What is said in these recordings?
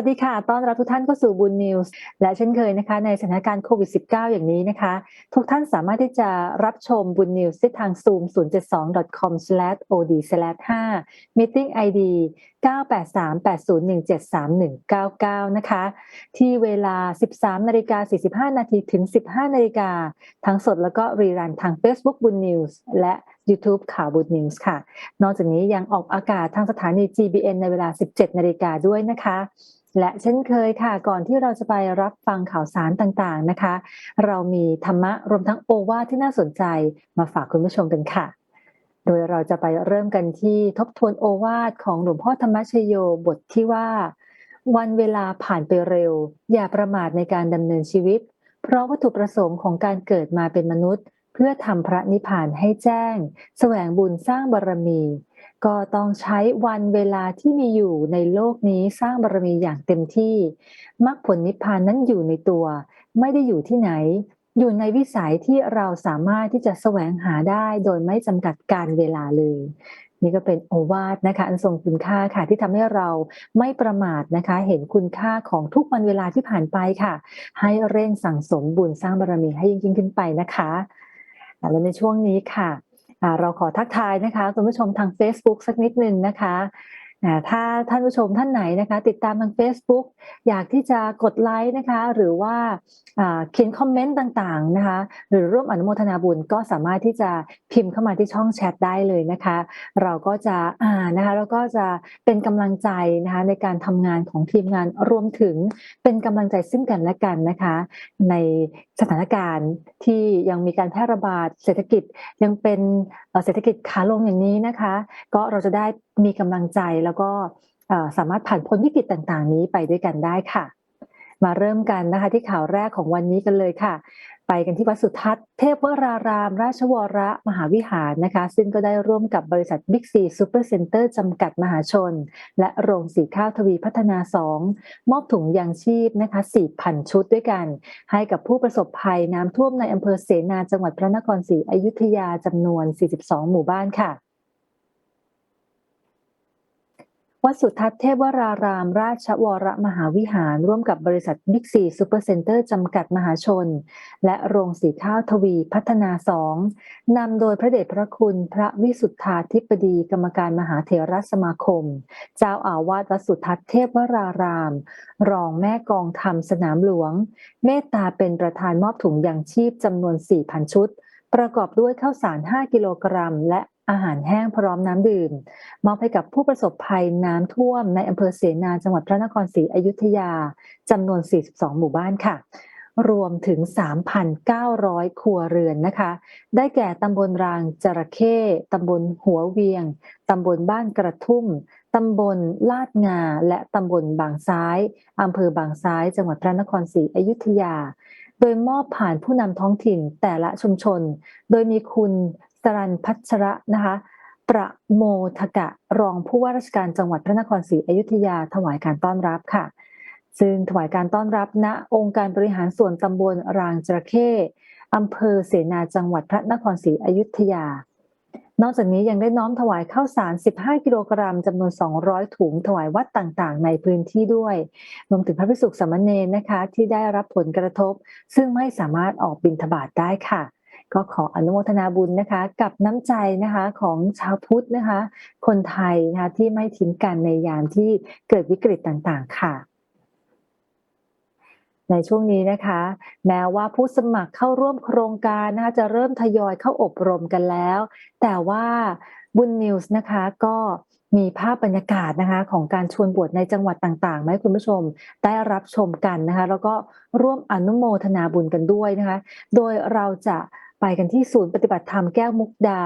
สวัสดีค่ะ ต้อนรับทุกท่านเข้าสู่บุญนิวส์และเช่นเคยนะคะ ในสถานการณ์โควิด -19 อย่างนี้นะคะ ทุกท่านสามารถที่จะรับชมบุญนิวส์ได้ทาง zoom 072.com/od/5 meeting id 98380173199 นะคะ ที่เวลา 13นาฬิกา45นาทีถึง 15นาฬิกาทั้งสดแล้วก็รีรันทาง Facebook บุญนิวส์และ YouTube ข่าวบุญนิวส์ค่ะ นอกจากนี้ยังออกอากาศทางสถานี GBN ในเวลา 17นาฬิกาด้วยนะคะ และเช่นเคยค่ะก่อนที่เราจะไปรับฟังข่าวสารต่างๆนะคะ เรามีธรรมะรวมทั้งโอวาทที่น่าสนใจมาฝากคุณผู้ชมกันค่ะ โดยเราจะไปเริ่มกันที่ทบทวนโอวาทของหลวงพ่อธรรมชโยบทที่ว่า วันเวลาผ่านไปเร็ว อย่าประมาทในการดำเนินชีวิต เพราะวัตถุประสงค์ของการเกิดมาเป็นมนุษย์ เพื่อทำพระนิพพานให้แจ้ง แสวงบุญสร้างบารรมี ก็ต้องใช้วันเวลาที่มีอยู่ในโลกนี้สร้างบารมีอย่างเต็มที่มรรคผลนิพพานนั้นอยู่ในตัว ไม่ได้อยู่ที่ไหน อยู่ในวิสัยที่เราสามารถที่จะแสวงหาได้โดยไม่จำกัดการเวลาเลยนี่ก็เป็นโอวาทนะคะอันทรงคุณค่าค่ะที่ทำให้เราไม่ประมาทนะคะ เห็นคุณค่าของทุกวันเวลาที่ผ่านไปค่ะ ให้เร่งสั่งสมบุญสร้างบารมีให้ยิ่งขึ้นไปนะคะ แล้วในช่วงนี้ค่ะ เราขอทักทายนะคะ คุณผู้ชมทาง Facebook สักนิดนึงนะคะ ถ้าท่านผู้ชมท่านไหนนะคะ ติดตามทาง Facebook อยากที่จะกดไลค์นะคะ หรือว่าเขียนคอมเมนต์ต่างๆนะคะ หรือร่วมอนุโมทนาบุญก็สามารถที่จะพิมพ์เข้ามาที่ช่องแชทได้เลยนะคะ เราก็จะอ่านนะคะแล้วก็จะเป็นกำลังใจนะคะในการทำงานของทีมงานรวมถึงเป็นกำลังใจซึ่งกันและกันนะคะ ในสถานการณ์ที่ยังมีการแพร่ระบาดเศรษฐกิจยังเป็นเศรษฐกิจขาลงอย่างนี้นะคะ ก็เราจะได้มีกำลังใจแล้วแล้วก็สามารถผ่านพ้นวิกฤตต่างๆ นี้ไปด้วยกันได้ค่ะ มาเริ่มกันนะคะที่ข่าวแรกของวันนี้กันเลยค่ะ ไปกันที่วัดสุทัศน์เทพวราราม ราชวรมหาวิหารนะคะ ซึ่งก็ได้ร่วมกับบริษัทบิ๊กซีซูเปอร์เซ็นเตอร์จำกัดมหาชน และโรงสีข้าวทวีพัฒนา 2 มอบถุงยางชีพนะคะ 4,000 ชุดด้วยกัน ให้กับผู้ประสบภัยน้ำท่วมในอำเภอเสนาจังหวัดพระนครศรีอยุธยาจำนวน 42 หมู่บ้านค่ะ วัดสุทัศน์เทพวราราม ราชวรมหาวิหาร ร่วมกับบริษัทบิ๊กซีซูเปอร์เซ็นเตอร์จำกัดมหาชน และโรงสีข้าวทวีพัฒนาสองนำโดยพระเดชพระคุณพระวิสุทธาธิปดีกรรมการมหาเถรสมาคม เจ้าอาวาสวัดสุทัศน์เทพวราราม รองแม่กองธรรมสนามหลวง เมตตาเป็นประธานมอบถุงยางชีพจำนวน4,000ชุด ประกอบด้วยข้าวสาร 5 กิโลกรัม และ อาหารแห้งพร้อมน้ำดื่ม มอบให้กับผู้ประสบภัยน้ำท่วมในอำเภอเสนาจังหวัดพระนครศรีอยุธยาจำนวน 42 หมู่บ้านค่ะ รวมถึง 3,900 ครัวเรือนนะคะ ได้แก่ตำบลรางจระเข้ตำบลหัวเวียงตำบลบ้านกระทุ่มตำบลลาดงา และตำบลบางซ้ายอำเภอบางซ้าย จังหวัดพระนครศรีอยุธยา โดยมอบผ่านผู้นำท้องถิ่นแต่ละชุมชน โดยมีคุณ สรันพัชระนะคะประโมทกะรองผู้ว่าราชการจังหวัดพระนครศรีอยุธยาถวายการต้อนรับค่ะ ซึ่งถวายการต้อนรับณองค์การบริหารส่วนตำบลรางจระเข้อำเภอเสนาจังหวัดพระนครศรีอยุธยา นอกจากนี้ยังได้น้อมถวายข้าวสาร 15 กิโลกรัมจำนวน 200 ถุงถวายวัดต่างๆ ในพื้นที่ด้วย รวมถึงพระภิกษุสามเณรนะคะที่ได้รับผลกระทบ ซึ่งไม่สามารถออกบิณฑบาตได้ค่ะ ก็ขออนุโมทนาบุญนะคะ กับน้ำใจนะคะของชาวพุทธนะคะ คนไทยนะคะที่ไม่ทิ้งกันในยามที่เกิดวิกฤตต่างๆ ค่ะในช่วงนี้นะคะ แม้ว่าผู้สมัครเข้าร่วมโครงการนะคะจะเริ่มทยอยเข้าอบรมกันแล้ว แต่ว่าบุญนิวส์นะคะก็มีภาพบรรยากาศนะคะ ของการชวนบวชในจังหวัดต่างๆมาให้คุณผู้ชมได้รับชมกันนะคะ แล้วก็ร่วมอนุโมทนาบุญกันด้วยนะคะ โดยเราจะ ไปกันที่ศูนย์ปฏิบัติธรรมแก้วมุกดา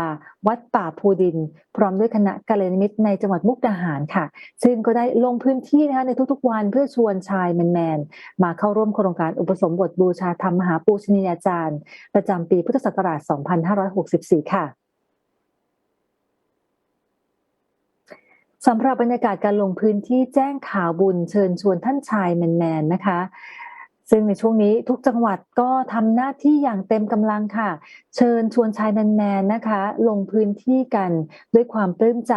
วัดป่าภูดิน พร้อมด้วยคณะกาลนิมิตในจังหวัดมุกดาหารค่ะ ซึ่งก็ได้ลงพื้นที่นะคะในทุกๆวันเพื่อชวนชายแมนๆ มาเข้าร่วมโครงการอุปสมบทบูชาธรรมมหาปูชนียาจารย์ ประจำปีพุทธศักราช 2564 ค่ะสำหรับบรรยากาศการลงพื้นที่แจ้งข่าวบุญเชิญชวนท่านชายแมนๆนะคะ ซึ่งในช่วงนี้ทุกจังหวัดก็ทำหน้าที่อย่างเต็มกำลังค่ะ เชิญชวนชายแมนๆนะคะ ลงพื้นที่กันด้วยความปลื้มใจ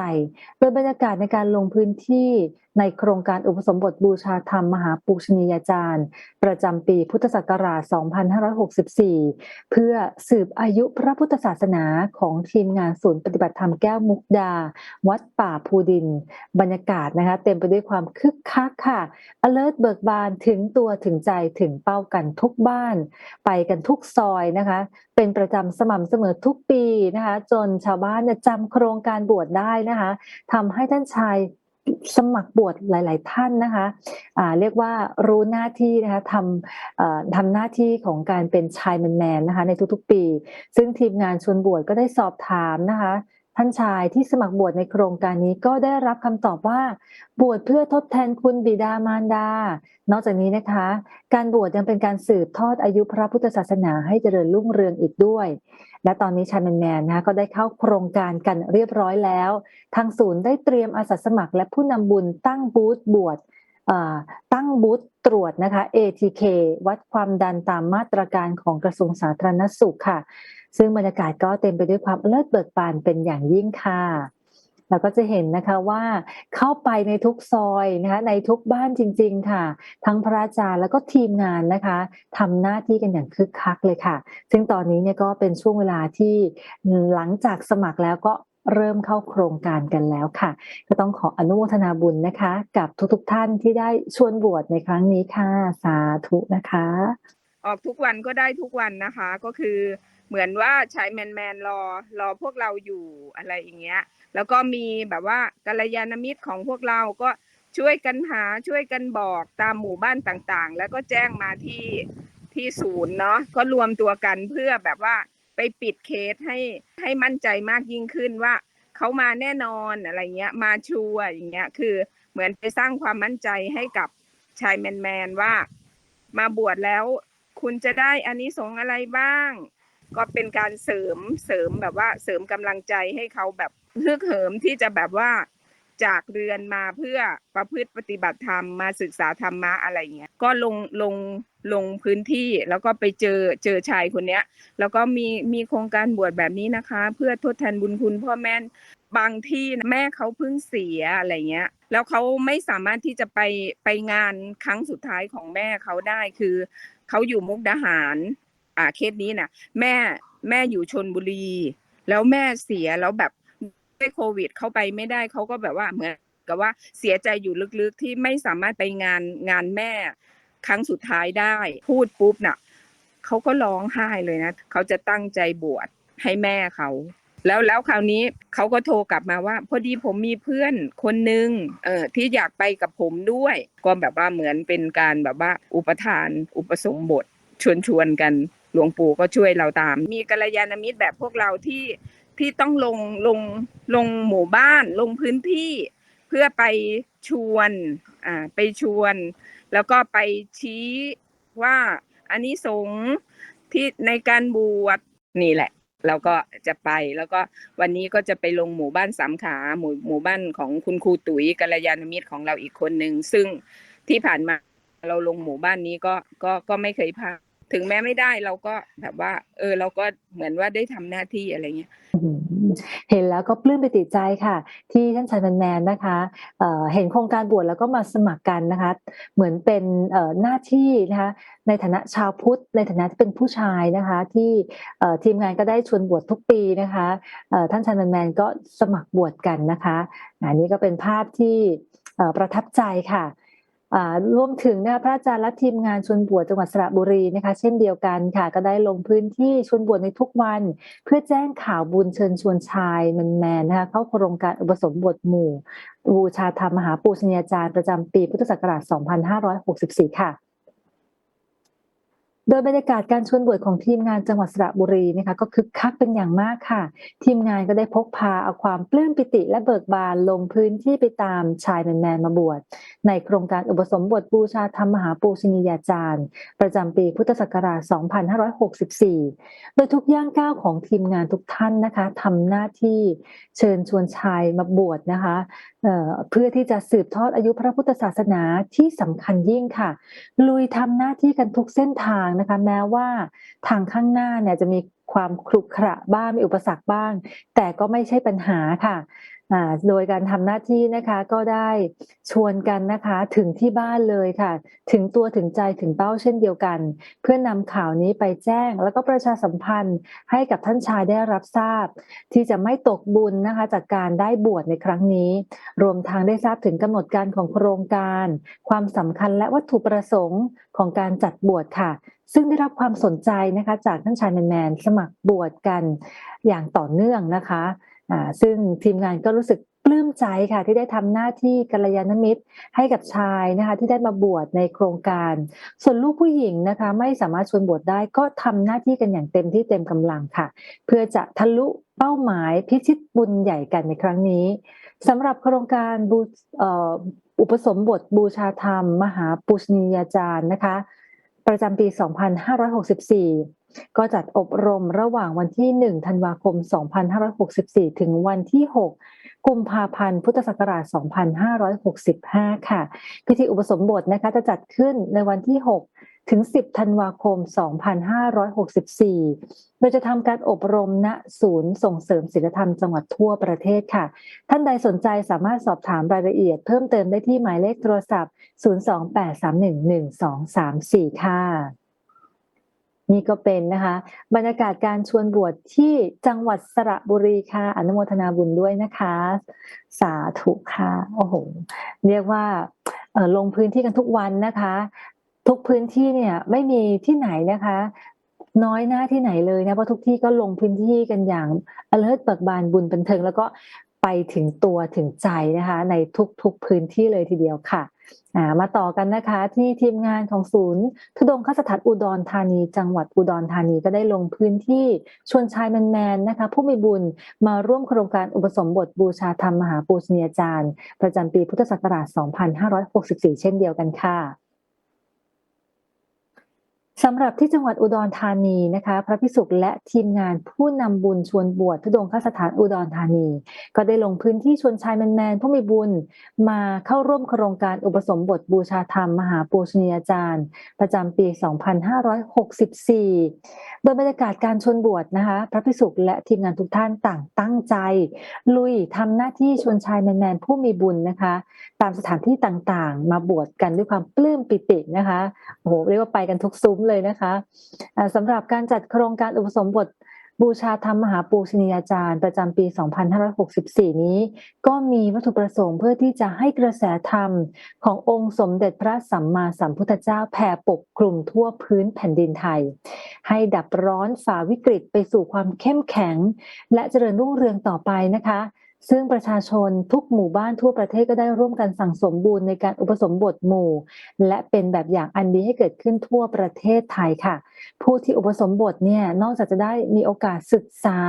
โดยบรรยากาศในการลงพื้นที่ ในโครงการอุปสมบทบูชาธรรมมหาปูชนียาจารย์ ประจำปีพุทธศักราช 2564 เพื่อสืบอายุพระพุทธศาสนาของทีมงานศูนย์ปฏิบัติธรรมแก้วมุกดา วัดป่าภูดิน บรรยากาศนะคะเต็มไปด้วยความคึกคักค่ะ alert เบิกบานถึงตัวถึงใจถึงเป้ากันทุกบ้าน ไปกันทุกซอยนะคะ เป็นประจำสม่ำเสมอทุกปีนะคะ จนชาวบ้านจำโครงการบวชได้นะคะทำให้ท่านชาย สมัครบวชหลาย ๆ ท่านนะคะะเรียกว่ารู้หน้าที่นะคะทำทำหน้าที่ของการเป็นชายแมนๆนะคะในทุก ๆ ปี ซึ่งทีมงานชวนบวชก็ได้สอบถามนะคะ ท่านชายที่สมัครบวชในโครงการนี้ก็ได้รับคำตอบว่า บวชเพื่อทดแทนคุณบิดามารดา นอกจากนี้นะคะ การบวชยังเป็นการสืบทอดอายุพระพุทธศาสนาให้เจริญรุ่งเรืองอีกด้วย และตอนนี้ชายแมนแมนนะคะก็ได้เข้าโครงการกันเรียบร้อยแล้ว ทางศูนย์ได้เตรียมอาสาสมัคร และผู้นำบุญตั้งบูธบวชตั้งบูธตรวจนะคะ ATK วัดความดันตามมาตรการของกระทรวงสาธารณสุขค่ะ ซึ่งบรรยากาศก็เต็มไปด้วยความเลิศเบิกบานเป็นอย่างยิ่งค่ะเราก็จะเห็นนะคะว่าเข้าไปในทุกซอยนะคะในทุกบ้านจริง ๆ ค่ะ ทั้งพระอาจารย์แล้วก็ทีมงานนะคะทำหน้าที่กันอย่างคึกคักเลยค่ะ ซึ่งตอนนี้เนี่ยก็เป็นช่วงเวลาที่หลังจากสมัครแล้วก็เริ่มเข้าโครงการกันแล้วค่ะ ก็ต้องขออนุโมทนาบุญนะคะ กับทุกๆท่านที่ได้ชวนบวชในครั้งนี้ค่ะ สาธุนะคะ ออกทุกวันก็ได้ทุกวันนะคะก็คือ เหมือนว่าชายแมนแมนรอรอพวกเราอยู่อะไรอย่างเงี้ย แล้วก็มีแบบว่ากัลยาณมิตรของพวกเราก็ช่วยกันหาช่วยกันบอกตามหมู่บ้านต่างๆ แล้วก็แจ้งมาที่ที่ศูนย์เนาะก็รวมตัวกันเพื่อแบบว่าไปปิดเคสให้ให้มั่นใจมากยิ่งขึ้นว่าเขามาแน่นอนอะไรเงี้ย มาชัวอย่างเงี้ย คือเหมือนไปสร้างความมั่นใจให้กับชายแมนแมนๆว่า มาบวชแล้ว คุณจะได้อันนี้สงอะไรบ้าง ก็เป็นการเสริมเสริมแบบว่าเสริมกำลังใจให้เขาแบบฮึกเหิมที่จะแบบว่าจากเรือนมาเพื่อประพฤติปฏิบัติธรรมมาศึกษาธรรมะอะไรเงี้ยก็ลงลงลงพื้นที่แล้วก็ไปเจอเจอชายคนเนี้ย แล้วก็มีมีโครงการบวชแบบนี้นะคะ เพื่อทดแทนบุญคุณพ่อแม่บางที่แม่เขาเพิ่งเสียอะไรเงี้ย แล้วเขาไม่สามารถที่จะไปไปงานครั้งสุดท้ายของแม่เขาได้คือเขาอยู่มุกดาหาร อ่าเคสนี้นะแม่แม่อยู่ชนบุรี แล้วแม่เสียแล้วแบบด้วยโควิดเข้าไปไม่ได้เขาก็แบบว่าเหมือนกับว่าเสียใจอยู่ลึกๆที่ไม่สามารถไปงานงานแม่ครั้งสุดท้ายได้ พูดปุ๊บน่ะเขาก็ร้องไห้เลยนะเขาจะตั้งใจบวชให้แม่เขาแล้วแล้วคราวนี้เขาก็โทรกลับมาว่า พอดีผมมีเพื่อนคนหนึ่งเออที่อยากไปกับผมด้วย ก็แบบว่าเหมือนเป็นการแบบว่าอุปทาน อุปสมบทชวนชวนๆกัน หลวงปู่ก็ช่วยเราตาม มีกัลยาณมิตรแบบพวกเราที่ที่ต้องลงลงลงหมู่บ้านลงพื้นที่ เพื่อไปชวนอ่าไปชวน แล้วก็ไปชี้ว่าอันนี้สงที่ในการบวชนี่แหละเราก็จะไปแล้วก็วันนี้ก็จะไปลงหมู่บ้านสามขาหมู่หมู่บ้านของคุณครูตุ๋ยกัลยาณมิตรของเราอีกคนหนึ่งซึ่งที่ผ่านมาเราลงหมู่บ้านนี้ก็ก็ก็ไม่เคยพลาด ถึงแม้ไม่ได้เราก็แบบว่า เออ เราก็เหมือนว่าได้ทำหน้าที่อะไรเงี้ยเห็นแล้วก็ปลื้มไปติดใจค่ะ ที่ท่านชายแมนแมนนะคะเเห็นโครงการบวชแล้วก็มาสมัครกันนะคะ เหมือนเป็นหน้าที่นะคะในฐานะชาวพุทธ ในฐานะที่เป็นผู้ชายนะคะ ที่ทีมงานก็ได้ชวนบวชทุกปีนะคะท่านชายแมนแมนก็สมัครบวชกันนะคะอันนี้ก็เป็นภาพที่ประทับใจค่ะ รวมถึงนะคะพระอาจารย์และทีมงานชวนบวชจังหวัดสระบุรีนะคะ เช่นเดียวกันค่ะ ก็ได้ลงพื้นที่ชวนบวชในทุกวัน เพื่อแจ้งข่าวบุญเชิญชวนชายมันแมนนะคะเข้าโครงการอุปสมบทหมู่บูชาธรรมมหาปูชนียาจารย์ประจำปีพุทธศักราช 2564 ค่ะ โดยบรรยากาศการชวนบวชของทีมงานจังหวัดสระบุรีนะคะก็คึกคักเป็นอย่างมากค่ะ ทีมงานก็ได้พกพาเอาความปลื้มปิติและเบิกบานลงพื้นที่ไปตามชายแมนๆมาบวชในโครงการอุปสมบทบูชาธรรมมหาปูชนียาจารย์ ประจำปีพุทธศักราช 2564 โดยทุกย่างก้าวของทีมงานทุกท่านนะคะทำหน้าที่เชิญชวนชายมาบวชนะคะเเพื่อที่จะสืบทอดอายุพระพุทธศาสนาที่สำคัญยิ่งค่ะ ลุยทำหน้าที่กันทุกเส้นทางนะคะ แม้ว่าทางข้างหน้าเนี่ยจะมีความครุขระบ้างมีอุปสรรคบ้าง แต่ก็ไม่ใช่ปัญหาค่ะ โดยการทำหน้าที่นะคะก็ได้ชวนกันนะคะถึงที่บ้านเลยค่ะ ถึงตัวถึงใจถึงเป้าเช่นเดียวกัน เพื่อนำข่าวนี้ไปแจ้ง แล้วก็ประชาสัมพันธ์ให้กับท่านชายได้รับทราบ ที่จะไม่ตกบุญนะคะ จากการได้บวชในครั้งนี้ รวมทางได้ทราบถึงกำหนดการของโครงการ ความสำคัญและวัตถุประสงค์ของการจัดบวชค่ะซึ่งได้รับความสนใจนะคะจากท่านชายแมนแมนสมัครบวชกันอย่างต่อเนื่องนะคะ ซึ่งทีมงานก็รู้สึกปลื้มใจค่ะที่ได้ทำหน้าที่กัลยาณมิตรให้กับชายนะคะที่ได้มาบวชในโครงการ ส่วนลูกผู้หญิงนะคะไม่สามารถชวนบวชได้ก็ทำหน้าที่กันอย่างเต็มที่เต็มกำลังค่ะ เพื่อจะทะลุเป้าหมายพิชิตบุญใหญ่กันในครั้งนี้สำหรับโครงการบูอุปสมบทบูชาธรรม มหาปุชนียาจารย์นะคะ ประจำปี 2564 ก็จัดอบรมระหว่างวันที่ 1 ธันวาคม 2564 ถึงวันที่ 6 กุมภาพันธ์ พุทธศักราช 2565 ค่ะ พิธีอุปสมบทนะคะจะจัดขึ้นในวันที่ 6 ถึง 10 ธันวาคม 2564 โดยจะทำการอบรมณศูนย์ส่งเสริมศีลธรรมจังหวัดทั่วประเทศค่ะ ท่านใดสนใจสามารถสอบถามรายละเอียดเพิ่มเติมได้ที่หมายเลขโทรศัพท์ 028311234 ค่ะ นี่ก็เป็นนะคะ บรรยากาศการชวนบวชที่จังหวัดสระบุรีค่ะอนุโมทนาบุญด้วยนะคะ สาธุค่ะโอ้โหเรียกว่าลงพื้นที่กันทุกวันนะคะ ทุกพื้นที่เนี่ยไม่มีที่ไหนนะคะ น้อยหน้าที่ไหนเลยนะเพราะทุกที่ก็ลงพื้นที่กันอย่างอเลิศเบิกบานบุญบันเทิง แล้วก็ ไปถึงตัวถึงใจนะคะ ในทุกๆพื้นที่เลยทีเดียวค่ะมาต่อกันนะคะที่ทีมงานของศูนย์ทุดงคสถานอุดรธานี จังหวัดอุดรธานีก็ได้ลงพื้นที่ชวนชายแมนๆนะคะ ผู้มีบุญมาร่วมโครงการอุปสมบทบูชาธรรมมหาปูชนียาจารย์ ประจำปีพุทธศักราช 2564 เช่นเดียวกันค่ะ สำหรับที่จังหวัดอุดรธานีนะคะ พระพิสุและทีมงานผู้นำบุญชวนบวชทุดงคสถานอุดรธานี ก็ได้ลงพื้นที่ชวนชายแมนๆผู้มีบุญ มาเข้าร่วมโครงการอุปสมบทบูชาธรรม มหาปูชนียาจารย์ ประจำปี 2564 โดยบรรยากาศการชวนบวชนะคะ พระพิสุและทีมงานทุกท่านต่างตั้งใจ ลุยทำหน้าที่ชวนชายแมนๆผู้มีบุญนะคะ ตามสถานที่ต่างๆ มาบวชกันด้วยความปลื้มปิตินะคะโอ้โหเรียกว่าไปกันทุกซุ้มเลยนะคะสำหรับการจัดโครงการอุปสมบทบูชาธรรมมหาปูชนียาจารย์ประจำปี 2564 นี้ ก็มีวัตถุประสงค์เพื่อที่จะให้กระแสธรรมขององค์สมเด็จพระสัมมาสัมพุทธเจ้าแผ่ปกคลุมทั่วพื้นแผ่นดินไทย ให้ดับร้อนฝ่าวิกฤตไปสู่ความเข้มแข็ง และเจริญรุ่งเรืองต่อไปนะคะ ซึ่งประชาชนทุกหมู่บ้านทั่วประเทศก็ได้ร่วมกันสั่งสมบูรณ์ในการอุปสมบทหมู่ และเป็นแบบอย่างอันดีให้เกิดขึ้นทั่วประเทศไทยค่ะ ผู้ที่อุปสมบทเนี่ยนอกจากจะได้มีโอกาสศึกษา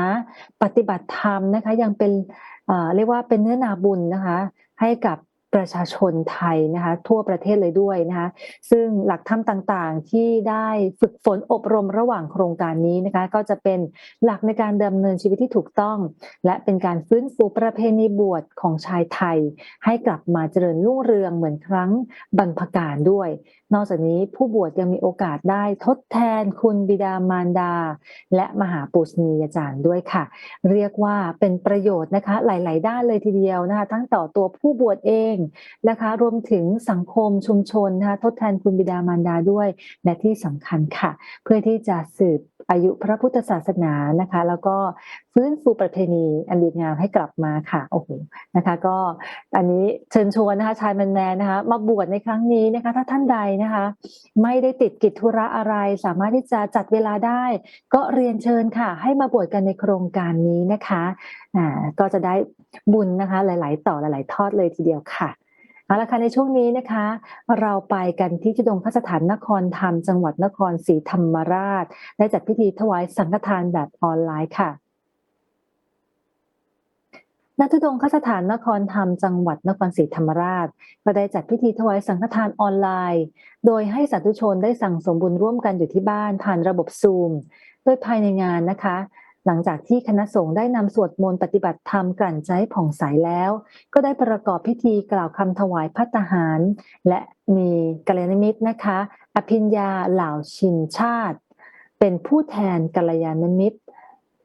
ปฏิบัติธรรมนะคะ ยังเป็นเอ่อเรียกว่าเป็นเนื้อนาบุญนะคะ ให้กับ ประชาชนไทยนะคะทั่วประเทศเลยด้วยนะคะซึ่งหลักธรรมต่างๆ ที่ได้ฝึกฝนอบรมระหว่างโครงการนี้นะคะก็จะเป็นหลักในการดำเนินชีวิตที่ถูกต้อง และเป็นการฟื้นฟูประเพณีบวชของชายไทย ให้กลับมาเจริญรุ่งเรืองเหมือนครั้งบรรพกาลด้วย นอกจากนี้ผู้บวชยังมีโอกาสได้ทดแทนคุณบิดามารดา และมหาปุชนียาจารย์ด้วยค่ะ เรียกว่าเป็นประโยชน์นะคะหลาย ๆ ด้านเลยทีเดียวนะคะทั้งต่อตัวผู้บวชเองนะคะ รวมถึงสังคมชุมชนนะคะทดแทนคุณบิดามารดาด้วย และที่สำคัญค่ะ เพื่อที่จะสืบอายุพระพุทธศาสนานะคะ แล้วก็ฟื้นฟูประเพณีอันดีงามให้กลับมาค่ะโอ้โหนะคะ ก็อันนี้เชิญชวนนะคะชายแมนๆนะคะมาบวชในครั้งนี้นะคะ ถ้าท่านใดนะคะ ไม่ได้ติดกิจธุระอะไร สามารถที่จะจัดเวลาได้ ก็เรียนเชิญค่ะ ให้มาบวชกันในโครงการนี้นะคะอ่าก็จะได้ บุญนะคะ หลาย ๆ ต่อหลาย ๆ ทอดเลยทีเดียวค่ะเอาละค่ะในช่วงนี้นะคะ เราไปกันที่จุดงคสถานนครธรรมจังหวัดนครศรีธรรมราช ได้จัดพิธีถวายสังฆทานแบบออนไลน์ค่ะณทุดงคสถานนครธรรมจังหวัดนครศรีธรรมราช ก็ได้จัดพิธีถวายสังฆทานออนไลน์ โดยให้สาธุชนได้สั่งสมบุญร่วมกันอยู่ที่บ้านผ่านระบบซูม โดยภายในงานนะคะ หลังจากที่คณะสงฆ์ได้นำสวดมนต์ปฏิบัติธรรมกลั่นใช้ผ่องใสแล้ว ก็ได้ประกอบพิธีกล่าวคำถวายพัตหาร และมีกัลยาณมิตรนะคะ อภิญญาเหล่าชินชาติ เป็นผู้แทนกัลยาณมิตร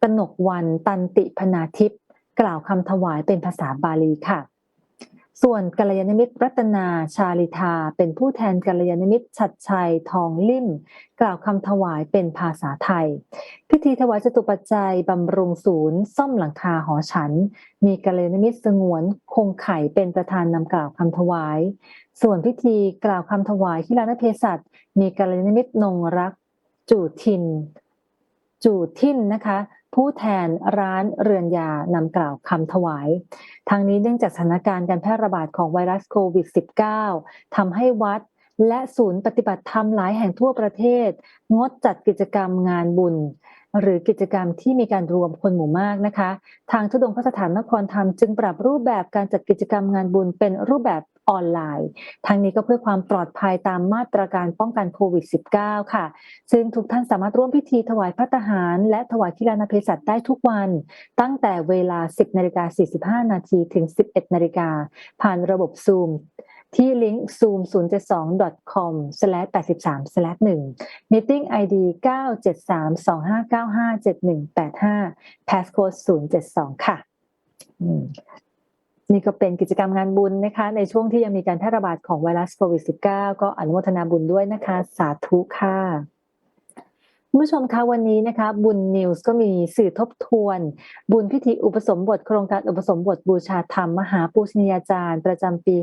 กนกวันตันติพนาทิพย์กล่าวคำถวายเป็นภาษาบาลีค่ะ ส่วนกัลยาณมิตรรัตนาชาลิธาเป็นผู้แทนกัลยาณมิตรชัดชัยทองลิ่ม กล่าวคำถวายเป็นภาษาไทย พิธีถวายจตุปัจจัยบำรุงศูนย์ ซ่อมหลังคาหอฉัน มีกัลยาณมิตรสงวนคงไข่เป็นประธานนำกล่าวคำถวาย ส่วนพิธีกล่าวคำถวายที่ร้านเภสัชมีกัลยาณมิตรนงรัก จูทิน จูทินนะคะ ผู้แทนร้านเรือนยานำกล่าวคำถวาย ทางนี้เนื่องจากสถานการณ์การแพร่ระบาดของไวรัสโควิด -19 ทำให้วัดและศูนย์ปฏิบัติธรรมหลายแห่งทั่วประเทศ งดจัดกิจกรรมงานบุญ หรือกิจกรรมที่มีการรวมคนหมู่มากนะคะ ทางทุดงคสถานนครธรรมจึงปรับรูปแบบการจัดกิจกรรมงานบุญเป็นรูปแบบ ออนไลน์ทางนี้ก็เพื่อความปลอดภัยตามมาตรการป้องกันโควิด -19 ค่ะ ซึ่งทุกท่านสามารถร่วมพิธีถวายพระทหาร และถวายคิรานาเภสัชได้ทุกวัน ตั้งแต่เวลา 10นาฬิกา45 นาทีถึง 11นาฬิกาผ่านระบบ Zoom ที่ลิงก์ zoom 072 com 83 1 meeting id 97325957185 passcode 072 ค่ะอืม นี่ก็เป็นกิจกรรมงานบุญนะคะ ในช่วงที่ยังมีการแพร่ระบาดของไวรัสโควิด -19 ก็อนุโมทนาบุญด้วยนะคะ สาธุค่ะคุณผู้ชมคะวันนี้นะคะบุญนิวส์ก็มีสื่อทบทวน บุญพิธีอุปสมบทโครงการอุปสมบทบูชาธรรม มหาปูชนียาจารย์ ประจำปี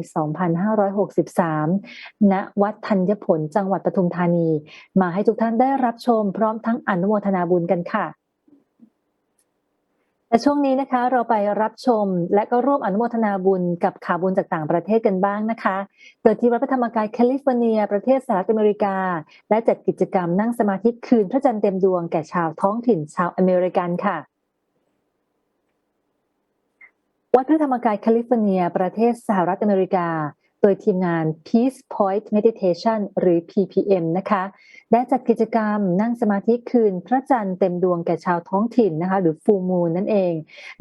2563 ณ วัดธัญผลจังหวัดปทุมธานี มาให้ทุกท่านได้รับชมพร้อมทั้งอนุโมทนาบุญกันค่ะ แต่ช่วงนี้นะคะเราไปรับชมและก็ร่วมอนุโมทนาบุญกับข่าวบุญจากต่างประเทศกันบ้างนะคะโดยที่วัดพระธรรมกายแคลิฟอร์เนีย ประเทศสหรัฐอเมริกา และจัดกิจกรรมนั่งสมาธิคืนพระจันทร์เต็มดวงแก่ชาวท้องถิ่นชาวอเมริกันค่ะวัดพระธรรมกายแคลิฟอร์เนีย ประเทศสหรัฐอเมริกา โดยทีมงาน Peace Point Meditation หรือ PPM นะคะได้จัดกิจกรรมนั่งสมาธิคืน พระจันทร์เต็มดวงแก่ชาวท้องถิ่นนะคะ หรือฟูมูนนั่นเอง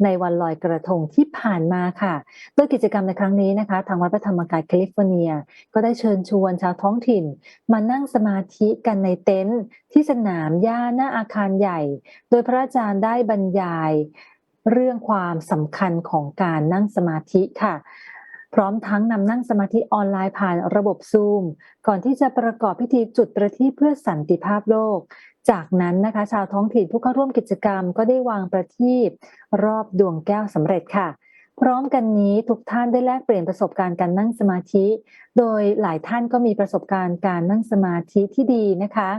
ในวันลอยกระทงที่ผ่านมาค่ะ โดยกิจกรรมในครั้งนี้นะคะ ทางวัดพระธรรมกายแคลิฟอร์เนีย ก็ได้เชิญชวนชาวท้องถิ่น มานั่งสมาธิกันในเต็นท์ที่สนามหญ้าหน้าอาคารใหญ่ โดยพระอาจารย์ได้บรรยายเรื่องความสำคัญของการนั่งสมาธิค่ะ พร้อมทั้งนำนั่งสมาธิออนไลน์ผ่านระบบซูม ก่อนที่จะประกอบพิธีจุดประทีปเพื่อสันติภาพโลก จากนั้นนะคะ ชาวท้องถิ่นผู้เข้าร่วมกิจกรรมก็ได้วางประทีปรอบดวงแก้วสำเร็จค่ะพร้อมกันนี้ทุกท่านได้แลกเปลี่ยนประสบการณ์การนั่งสมาธิ โดยหลายท่านก็มีประสบการณ์การนั่งสมาธิที่ดีนะคะ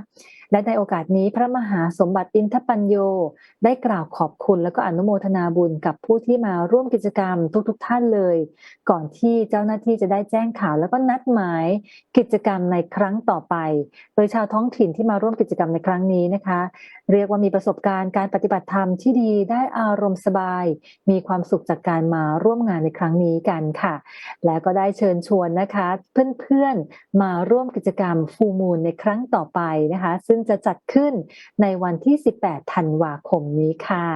และในโอกาสนี้พระมหาสมบัติอินทปัญโยได้กล่าวขอบคุณและก็อนุโมทนาบุญกับผู้ที่มาร่วมกิจกรรมทุกๆทท่านเลย ก่อนที่เจ้าหน้าที่จะได้แจ้งข่าว แล้วก็นัดหมายกิจกรรมในครั้งต่อไป โดยชาวท้องถิ่นที่มาร่วมกิจกรรมในครั้งนี้นะคะ เรียกว่ามีประสบการณ์การปฏิบัติธรรมที่ดีได้อารมณ์สบาย มีความสุขจากการมาร่วมงานในครั้งนี้กันค่ะ และก็ได้เชิญชวนนะคะ เพื่อนๆมาร่วมกิจกรรมฟูมูลในครั้งต่อไปนะคะ ซึ่งจะจัดขึ้นในวันที่ 18 ธันวาคมนี้ค่ะ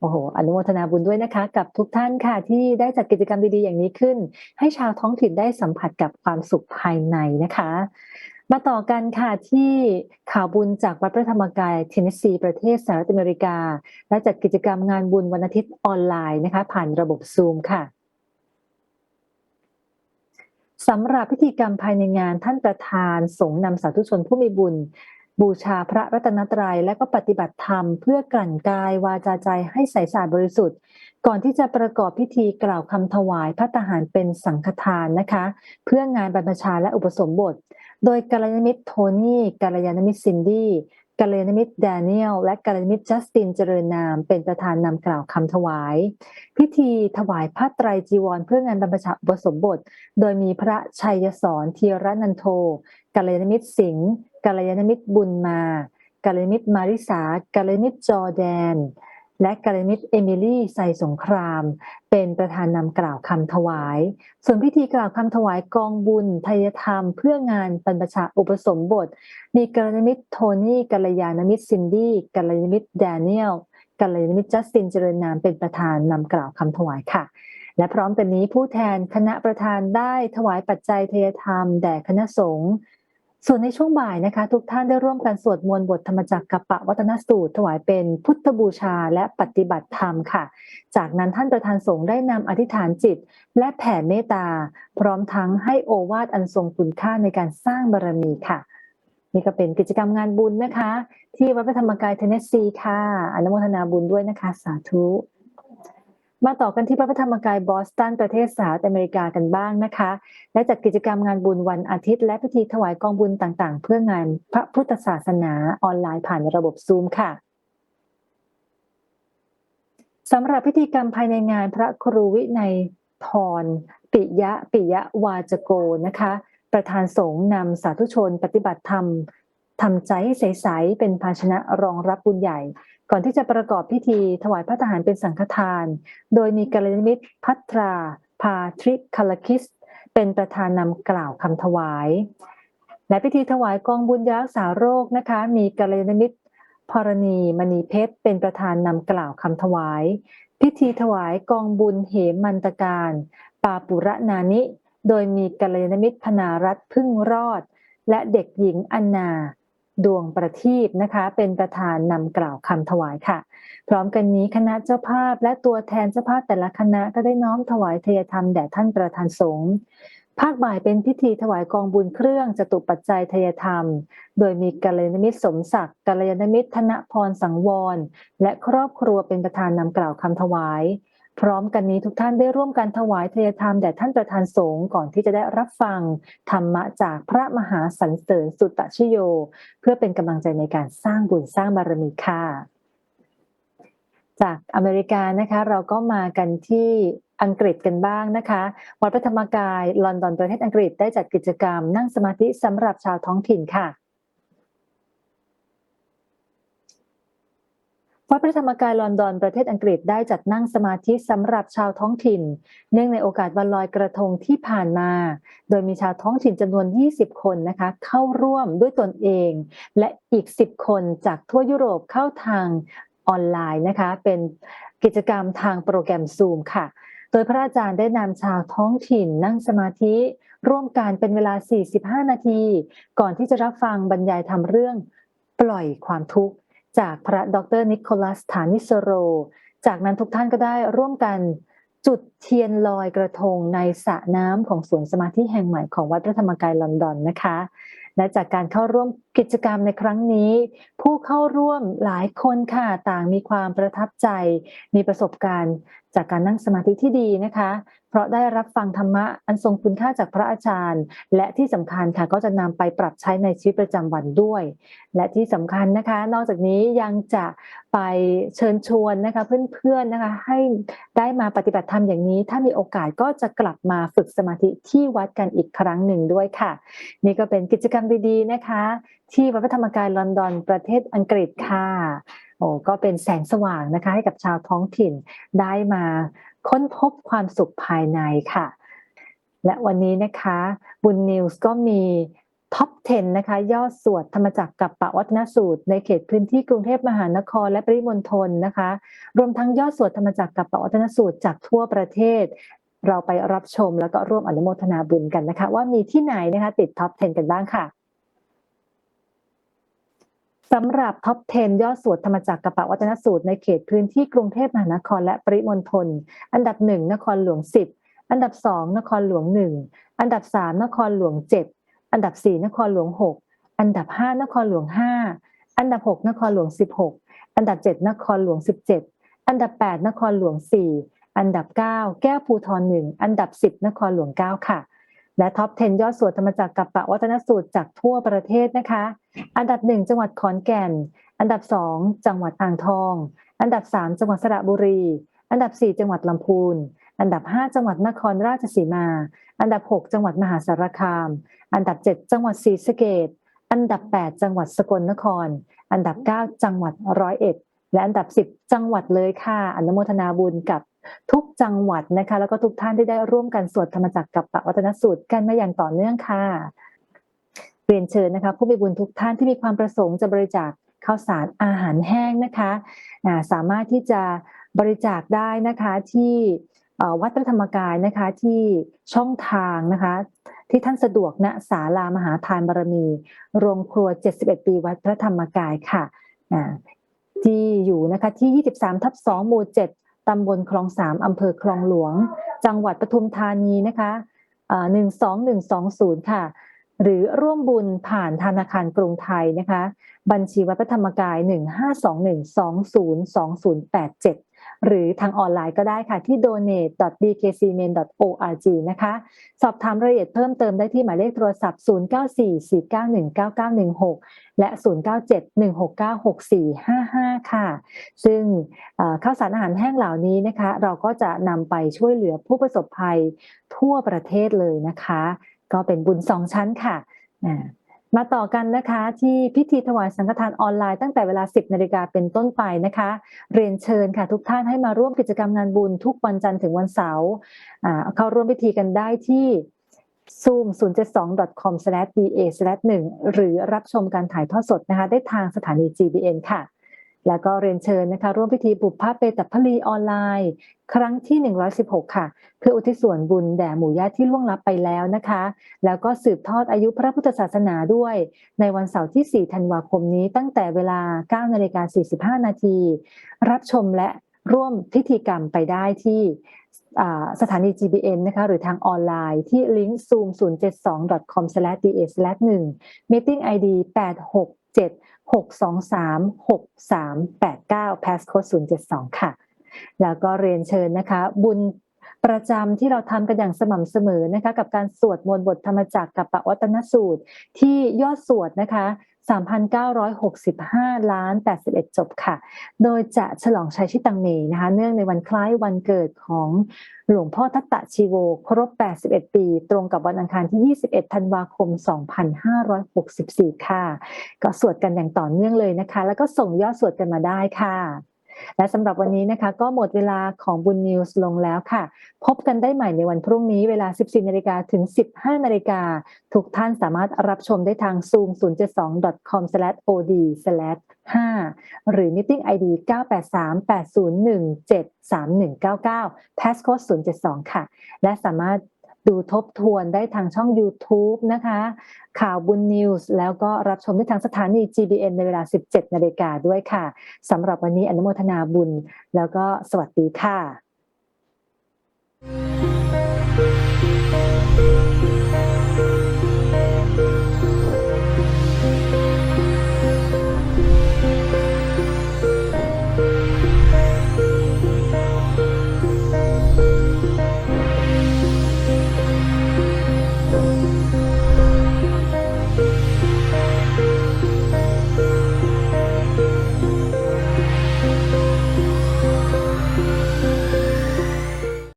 โอ้โห อนุโมทนาบุญด้วยนะคะ กับทุกท่านค่ะที่ได้จัดกิจกรรมดีๆอย่างนี้ขึ้น ให้ชาวท้องถิ่นได้สัมผัสกับความสุขภายในนะคะ มาต่อกันค่ะที่ข่าวบุญจากวัดพระธรรมกายเทนเนสซีประเทศสหรัฐอเมริกา และจัดกิจกรรมงานบุญวันอาทิตย์ออนไลน์นะคะ ผ่านระบบซูมค่ะสำหรับพิธีกรรมภายในงานท่านประธานสงนำสาธุชนผู้มีบุญ บูชาพระรัตนตรัยและก็ปฏิบัติธรรมเพื่อกลั่นกายวาจาใจให้ใสสะอาดบริสุทธิ์ ก่อนที่จะประกอบพิธีกล่าวคำถวายพระทหารเป็นสังฆทานนะคะ เพื่องานบรรพชาและอุปสมบท โดยกัลยาณมิตรโทนี่กัลยาณมิตรซินดี้กัลยาณมิตรแดเนียลและกัลยาณมิตรจัสตินเจริญนาม เป็นประธานนำกล่าวคำถวาย พิธีถวายผ้าไตรจีวรเพื่องานบรรพชาอุปสมบท โดยมีพระชัยสอนเทียรนันโทกัลยาณมิตรสิงห์ กัลยาณมิตรบุญมากัลยาณมิตรมาริสากัลยาณมิตรจอร์แดน และกัลยาณมิตรเอมิลี่ไซสงคราม เป็นประธานนำกล่าวคำถวาย ส่วนพิธีกล่าวคำถวายกองบุญทยธรรม เพื่องานบรรพชาอุปสมบท มีกัลยาณมิตรโทนี่กัลยาณมิตรซินดี้กัลยาณมิตรแดเนียลกัลยาณมิตรจัสตินเจริญนามเป็นประธานนำกล่าวคำถวายค่ะ และพร้อมกันนี้ผู้แทนคณะประธานได้ถวายปัจจัยเทยธรรม แด่คณะสงฆ์ ส่วนในช่วงบ่ายนะคะ ทุกท่านได้ร่วมกันสวดมนต์บทธรรมจักรกับปะวัตนสูตร ถวายเป็นพุทธบูชาและปฏิบัติธรรมค่ะ จากนั้นท่านประธานสงฆ์ได้นำอธิษฐานจิต และแผ่เมตตา พร้อมทั้งให้โอวาทอันทรงคุณค่าในการสร้างบารมีค่ะ นี่ก็เป็นกิจกรรมงานบุญนะคะ ที่วัดพระธรรมกายเทนเนสซีค่ะอนุโมทนาบุญด้วยนะคะ สาธุ มาต่อกันที่พระธรรมกายบอสตันประเทศสหรัฐอเมริกากันบ้างนะคะ และจัดกิจกรรมงานบุญวันอาทิตย์ และพิธีถวายกองบุญต่างๆ เพื่องานพระพุทธศาสนาออนไลน์ผ่านระบบซูมค่ะสำหรับพิธีกรรมภายในงานพระครูวินัยทรปิยะปิยะวาจโกนะคะ ประธานสงฆ์นำสาธุชน ปฏิบัติธรรม ทำใจให้ใสๆเป็นภาชนะรองรับบุญใหญ่ ก่อนที่จะประกอบพิธีถวายพระทหารเป็นสังฆทาน โดยมีกัลยาณมิตรพัทรา พาทริคาลคิส เป็นประธานนำกล่าวคำถวาย และพิธีถวายกองบุญยารักษาโรคนะคะ มีกัลยาณมิตรพรณีมณีเพชร เป็นประธานนำกล่าวคำถวาย พิธีถวายกองบุญเหมันตการปาปุระนานิ โดยมีกัลยาณมิตรพนารัตพึ่งรอด และเด็กหญิงอันนา ดวงประทีปนะคะ เป็นประธานนำกล่าวคำถวายค่ะ พร้อมกันนี้คณะเจ้าภาพและตัวแทนเจ้าภาพแต่ละคณะก็ได้น้อมถวายเทยธรรมแด่ท่านประธานสงฆ์ภาคบ่ายเป็นพิธีถวายกองบุญเครื่องจตุปัจจัยทยธรรม โดยมีกัลยาณมิตรสมศักดิ์กัลยาณมิตรธนพรสังวร และครอบครัวเป็นประธานนำกล่าวคำถวาย พร้อมกันนี้ทุกท่านได้ร่วมกันถวายเทยธรรมแด่ท่านประธานสงฆ์ก่อนที่จะได้รับฟัง ธรรมะจากพระมหาสันเสริญสุตตชโย เพื่อเป็นกำลังใจในการสร้างบุญสร้างบารมีค่ะ จากอเมริกานะคะ เราก็มากันที่อังกฤษกันบ้างนะคะ วัดพระธรรมกายลอนดอนประเทศอังกฤษได้จัดกิจกรรมนั่งสมาธิสำหรับชาวท้องถิ่นค่ะ วัดพระธรรมกายลอนดอนประเทศอังกฤษได้จัดนั่งสมาธิสำหรับชาวท้องถิ่น เนื่องในโอกาสวันลอยกระทงที่ผ่านมา โดยมีชาวท้องถิ่นจำนวน 20 คนนะคะเข้าร่วมด้วยตนเอง และอีก 10 คนจากทั่วยุโรปเข้าทางออนไลน์นะคะ เป็นกิจกรรมทางโปรแกรม Zoom ค่ะ โดยพระอาจารย์ได้นำชาวท้องถิ่นนั่งสมาธิ ร่วมกันเป็นเวลา 45 นาที ก่อนที่จะรับฟังบรรยายทำเรื่องปล่อยความทุกข์ จากพระดรนิโคลัสฐานิสโร จากนั้นทุกท่านก็ได้ร่วมกันจุดเทียนลอยกระทงในสระน้ำของสวนสมาธิแห่งใหม่ของวัดพระธรรมกายลอนดอนนะคะ และจากการเข้าร่วม กิจกรรมในครั้งนี้ ผู้เข้าร่วมหลายคนค่ะต่างมีความประทับใจ มีประสบการณ์จากการนั่งสมาธิที่ดีนะคะ เพราะได้รับฟังธรรมะอันทรงคุณค่าจากพระอาจารย์ และที่สำคัญค่ะก็จะนำไปปรับใช้ในชีวิตประจำวันด้วย และที่สำคัญนะคะ นอกจากนี้ยังจะไปเชิญชวนนะคะเพื่อนๆนะคะให้ได้มาปฏิบัติธรรมอย่างนี้ ถ้ามีโอกาสก็จะกลับมาฝึกสมาธิที่วัดกันอีกครั้งหนึ่งด้วยค่ะ นี่ก็เป็นกิจกรรมดีๆนะคะที่วัดพระธรรมกายลอนดอนประเทศอังกฤษค่ะโอ้ก็เป็นแสงสว่างนะคะ ให้กับชาวท้องถิ่นได้มาค้นพบความสุขภายในค่ะ และวันนี้นะคะบุญนิวส์ก็มีท็อป 10 นะคะยอดสวดธรรมจักรกับปะวัฒนสูตร ในเขตพื้นที่กรุงเทพมหานครและปริมณฑลนะคะ รวมทั้งยอดสวดธรรมจักรกับปะวัฒนสูตรจากทั่วประเทศ เราไปรับชมแล้วก็ร่วมอนุโมทนาบุญกันนะคะ ว่ามีที่ไหนนะคะติดท็อป 10 กันบ้างค่ะ สำหรับท็อป 10 ยอดสวดธรรมจักรกระปะวัฒนสูตรในเขตพื้นที่กรุงเทพมหานครและปริมณฑล อันดับ 1 นครหลวง 10 อันดับ 2 นครหลวง 1 อันดับ 3 นครหลวง 7 อันดับ 4 นครหลวง 6 อันดับ 5 นครหลวง 5 อันดับ 6 นครหลวง 16 อันดับ 7 นครหลวง 17 อันดับ 8 นครหลวง 4 อันดับ 9 แก้วภูทร1อันดับ 10 นครหลวง 9 ค่ะ และท็อป 10 ยอดสวดธรรมจักรกับปะวัฒนสูตรจากทั่วประเทศนะคะ อันดับ 1 จังหวัดขอนแก่น อันดับ 2 จังหวัดอ่างทอง อันดับ 3 จังหวัดสระบุรี อันดับ 4 จังหวัดลำพูน อันดับ 5 จังหวัดนครราชสีมา อันดับ 6 จังหวัดมหาสารคาม อันดับ 7 จังหวัดศรีสะเกษอันดับ 8 จังหวัดสกลนคร อันดับ 9 จังหวัดร้อยเอ็ด และอันดับ 10 จังหวัดเลยค่ะ อนุโมทนาบุญกับ ทุกจังหวัดนะคะ แล้วก็ทุกท่านที่ได้ร่วมกันสวดธรรมจักรกับปะวัฒนสูตรกันมาอย่างต่อเนื่องค่ะเรียนเชิญนะคะ ผู้มีบุญทุกท่านที่มีความประสงค์จะบริจาคข้าวสารอาหารแห้งนะคะสามารถที่จะบริจาคได้นะคะที่วัดพระธรรมกายนะคะที่ช่องทางนะคะ ที่ท่านสะดวกณศาลามหาทานบารมี โรงครัว 71 ปีวัดพระธรรมกายค่ะที่อยู่นะคะที่ 23 ทับ 2 หมู่ 7 ตำบลคลองสามอำเภอคลองหลวง จังหวัดปทุมธานีนะคะหนึ่งสองหนึ่งสองศูนย์ค่ะ หรือร่วมบุญผ่านธนาคารกรุงไทยนะคะ บัญชีวัดพระธรรมกายหนึ่งห้าสองหนึ่งสองศูนย์สองศูนย์แปดเจ็ด หรือทางออนไลน์ก็ได้ค่ะที่ donate.bkcmain.org นะคะ สอบถามรายละเอียดเพิ่มเติมได้ที่หมายเลขโทรศัพท์ 0944919916 และ 0971696455 ค่ะ ซึ่งข้าวสารอาหารแห้งเหล่านี้นะคะ เราก็จะนำไปช่วยเหลือผู้ประสบภัยทั่วประเทศเลยนะคะ ก็เป็นบุญสองชั้นค่ะ มาต่อกันนะคะที่พิธีถวายสังฆทานออนไลน์ตั้งแต่เวลา 10นาฬิกาเป็นต้นไปนะคะ เรียนเชิญค่ะทุกท่านให้มาร่วมกิจกรรมงานบุญทุกวันจันทร์ถึงวันเสาร์เข้าร่วมพิธีกันได้ที่ zoom 072 com da 1หรือรับชมการถ่ายทอดสดนะคะ ได้ทางสถานี GBN ค่ะ แล้วก็เรียนเชิญนะคะร่วมพิธีบุพพเปตพลีออนไลน์ ครั้งที่ 116 ค่ะ เพื่ออุทิศส่วนบุญแด่หมู่ญาติที่ล่วงลับไปแล้วนะคะ แล้วก็สืบทอดอายุพระพุทธศาสนาด้วย ในวันเสาร์ที่ 4 ธันวาคมนี้ตั้งแต่เวลา 9 นาฬิกา 45 นาที รับชมและร่วมพิธีกรรมไปได้ที่สถานี GBN นะคะหรือทางออนไลน์ที่ลิงก์ zoom 0 7 2 com da 1 meeting ID 86 623 6389 passcode 072 ค่ะ แล้วก็เรียนเชิญนะคะ บุญประจำที่เราทำกันอย่างสม่ำเสมอนะคะ กับการสวดมนต์บทธรรมจักรกับปวัตนสูตรที่ยอดสวดนะคะ 3,965 ล้าน 81 จบค่ะ โดยจะฉลองชัยชิตังเมนะคะ เนื่องในวันคล้ายวันเกิดของหลวงพ่อทัตตะชีโว ครบ 81 ปี ตรงกับวันอังคารที่ 21 ธันวาคม 2564 ค่ะ ก็สวดกันอย่างต่อเนื่องเลยนะคะ แล้วก็ส่งยอดสวดกันมาได้ค่ะ และสำหรับวันนี้นะคะ ก็หมดเวลาของบุญนิวส์ลงแล้วค่ะ พบกันได้ใหม่ในวันพรุ่งนี้เวลา 14นาฬิกาถึง 15นาฬิกาทุกท่านสามารถรับชมได้ทาง zoom 072 com od 5หรือ meeting id 983-801-73199 passcode 072 ค่ะ และสามารถ ดูทบทวนได้ทางช่อง YouTube นะคะ ข่าวบุญนิวส์แล้วก็รับชมได้ทางสถานี GBN ในเวลา 17 นาฬิกาด้วยค่ะสำหรับวันนี้อนุโมทนาบุญ แล้วก็สวัสดีค่ะ